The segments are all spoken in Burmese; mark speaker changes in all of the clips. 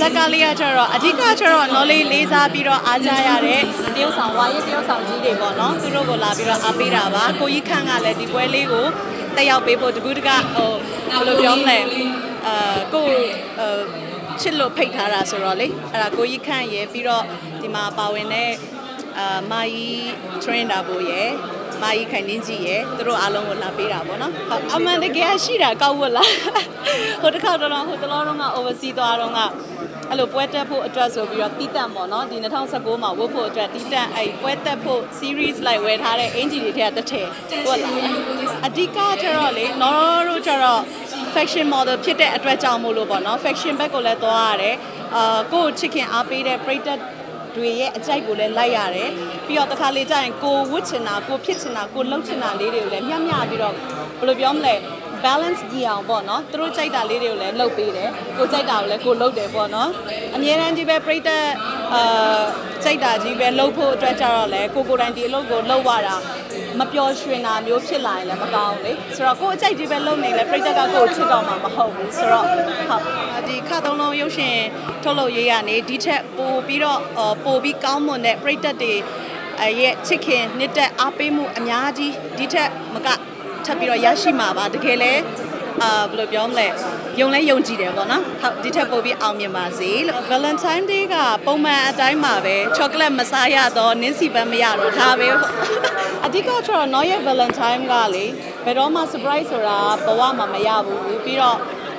Speaker 1: ဇက်ကလေးကကျတော့အဓိကကျတော့နော်လေးလေးစားပြီးတော့အားကြရတဲ့တရုတ်ဆောင်ဝါရေးတရုတ်ဆောင်ကြီးတွေပေါ့နော်သူတို့ကိုလာပြီးတော့အားပေးတာပါကိုကြီးခန့်ကလည်းဒီပွဲလေးကိုတက်ရောက်ပေးဖို့တကူးတကဟိုဘယ်လိုပြောမလဲအာကိုအဲချစ်လို့ဖိတ်ထားတာဆိုတော့လေအဲ့ဒါကိုကြီးခန့်ရယ်ပြီးတော့ဒီမှာပါဝင်တဲ့အာမာယီ trainer ဘို့ရယ် မာယီခိုင်နှင်းကြီးရယ်သူတို့အားလုံးကိုလာပေးတာပေါ့နော်ဟုတ်အမှန်တကယ်ရှိတာကောက်ဝတ်လားဟိုတစ်ခါတော့ဟိုတလောတော့က overseas သွားတော့ကအဲ့လိုပွဲတက်ဖို့အတွက်ဆိုပြီးတော့တီးတန့်ပေါ့နော်ဒီ2019မှာဝတ်ဖို့အတွက်တီးတန့်အဲ့ပွဲတက်ဖို့ series လိုက်ဝယ်ထားတဲ့အင်ဂျီတွေထက်တစ်ထည်ဟုတ်လားအဓိကကျတော့လေနော်တို့ကျတော့ fashion model ဖြစ်တဲ့အတွက်ကြောင့်မို့လို့ပေါ့နော် fashion bag ကိုလည်းသွားရတယ်အာကိုယ့်ချစ်ခင်အားပေးတဲ့ပရိသတ် တွေရဲ့အကြိုက်ကိုလည်းလိုက်ရတယ်ပြီးတော့တစ်ခါလေကြာရင်ကိုဝတ်ချင်တာကိုဖြစ်ချင်တာကိုလှုပ်ချင်တာလေးတွေကိုလည်းမျှမျှပြီးတော့ဘယ်လိုပြောမလဲ balance ကြီးအောင်ပေါ့နော်သူတို့ကြိုက်တာလေးတွေကိုလည်းလှုပ်ပေးတယ်ကိုကြိုက်တာကိုလည်းကိုလှုပ်တယ်ပေါ့နော်အမြဲတမ်းကြီးပဲပြိတက် အာကြိုက်တာကြီးပဲလှုပ်ဖို့အတွက်ကြတော့လေကိုကိုယ်တိုင်ဒီအလုပ်ကိုလှုပ်ရတာမပျော်ရွှင်တာမျိုးဖြစ်လာရင်လည်းမကောင်းဘူးလေဆိုတော့ကိုယ်အကြိုက်ကြီးပဲလှုပ်နေလေပြိတက်ကကိုယ်ချစ်တော့မှာမဟုတ်ဘူးဆိုတော့ဟုတ်ဒီခါသုံးလုံးရုပ်ရှင်ထုတ်လုပ်ရေးရနေဒီထက်ပိုပြီးတော့ပိုပြီးကောင်းမွန်တဲ့ပြိတက်တွေအဲရဲ့ချစ်ခင်နှစ်သက်အားပေးမှုအများကြီးဒီထက်မကထပ်ပြီးတော့ရရှိမှာပါတကယ်လဲအာဘယ်လိုပြောမလဲ ယုံလဲယုံကြည်တယ်ပေါ့နော်ဟုတ်ဒီထက်ပိုပြီးအောင်မြင်ပါစေလို့ Valentine Day ကပုံမှန်အတိုင်းပါပဲ chocolate မစားရတော့နင်းစီပန်းမရတော့ဒါပဲအဓိကတော့ Noye Valentine ကလေဘယ်တော့မှ surprise ဆိုတာဘဝမှာမရဘူးပြီးတော့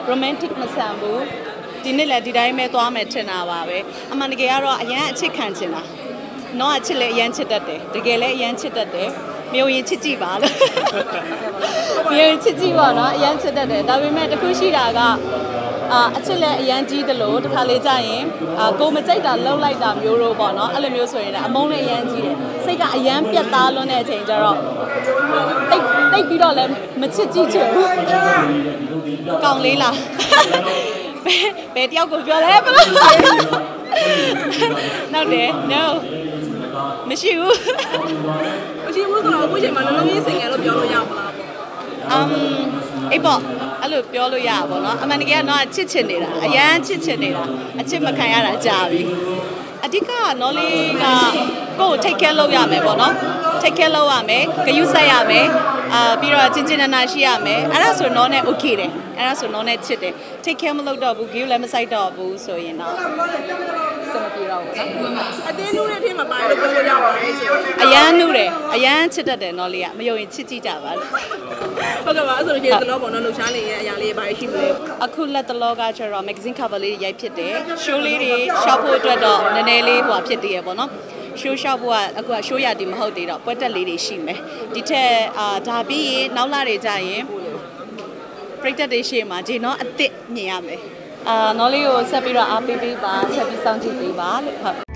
Speaker 1: romantic မဆန်ဘူးဒီနေ့လည်းဒီတိုင်းပဲသွားမယ်ထင်တာပါပဲအမှန်တကယ်ကတော့အရန်အချစ်ခံချင်တာ နော်အချစ်လည်းအရန်ချစ်တတ်တယ်တကယ်လည်းအရန်ချစ်တတ်တယ်မျိုးရင်ချစ်ကြည့်ပါလို့မျိုးရင်ချစ်ကြည့်ပါနော်အရန်ချစ်တတ်တယ်ဒါပေမဲ့တခုရှိတာကအာအချစ်လည်းအရန်ကြီးသလိုတစ်ခါလေကြာရင်အာကိုမကြိုက်တာလှုပ်လိုက်တာမျိုးတော့ပေါ့နော်အဲ့လိုမျိုးဆိုရင်လည်းအမုန်းလည်းအရန်ကြီးတယ်စိတ်ကအရန်ပြတ်သားလွန်းတဲ့အချိန်ကျတော့တိတ်တိတ်ပြီးတော့လည်းမချစ်ကြည့်ချင်ဘူးကောင်းလေးလားဘယ်ဘယ်တယောက်ကိုပြောလဲဘလို့နောက်တယ် no မရှိဘူး
Speaker 2: မရှိဘူးဆိုတော့အခုချိန်မှာလုံးလုံးရေးစင်ငယ်လို့ပြောလို့ရမလားအ
Speaker 1: မ်အေးပေါ့အဲ့လိုပြောလို့ရပါဘောနော်အမှန်တကယ်ကတော့ချစ်ချင်နေတာအရန်ချစ်ချင်နေတာအချစ်မခံရတာကြာပြီအဓိကနော်လေးကကိုယ်ကို take care လုပ်ရမယ်ပေါ့နော် take care လုပ်ရမယ်ဂရုစိုက်ရမယ် အာပြီးတော့ချင်းချင်းနာနာရှိရမယ်အဲ့ဒါဆိုနော်နဲ့ okay တယ်အဲ့ဒါဆိုနော်နဲ့ချစ်တယ် take care မလုပ်တော့ဘူးဂယုလည်းမစိုက်တော့ဘူးဆိုရင်တော့စမပြေတော့ဘူးနော်
Speaker 2: အတင်းနူးတဲ့အထက်မှာပါလို့ပြောလို့ရပါတယ်ဆိုတော့
Speaker 1: အရန်နုတယ်အရန်ချစ်တတ်တယ်နော်လေးကမယုံရင်ချစ်ကြည့်ကြပါလို့
Speaker 2: ဟုတ်ကဲ့ပါအဲ့ဆိုလို့ရှိရင်တော့ပေါ့နော်လှူရှားနေရဲ့အရာလေးဘာရှိမလဲ
Speaker 1: အခုလက်တလောကကျတော့ magazine cover လေးတွေရိုက်ဖြစ်တယ် show လေးတွေ shop ဖို့အတွက်တော့နည်းနည်းလေးဟိုဖြစ်တည်ရပေါ့နော် show shop ဖို့ကအခုက show ရတည်မဟုတ်သေးတော့ပွဲတက်လေးတွေရှိမယ်ဒီထက်အာဒါပြီးရင်နောက်လာတွေကြရင်ပရိသတ်တွေရှေ့မှာဂျေနော်အစ်စ်မြင်ရမယ်အာနော်လေးကိုဆက်ပြီးတော့အားပေးပေးပါဆက်ပြီးစောင့်ကြည့်ပေးပါလို့ဟုတ်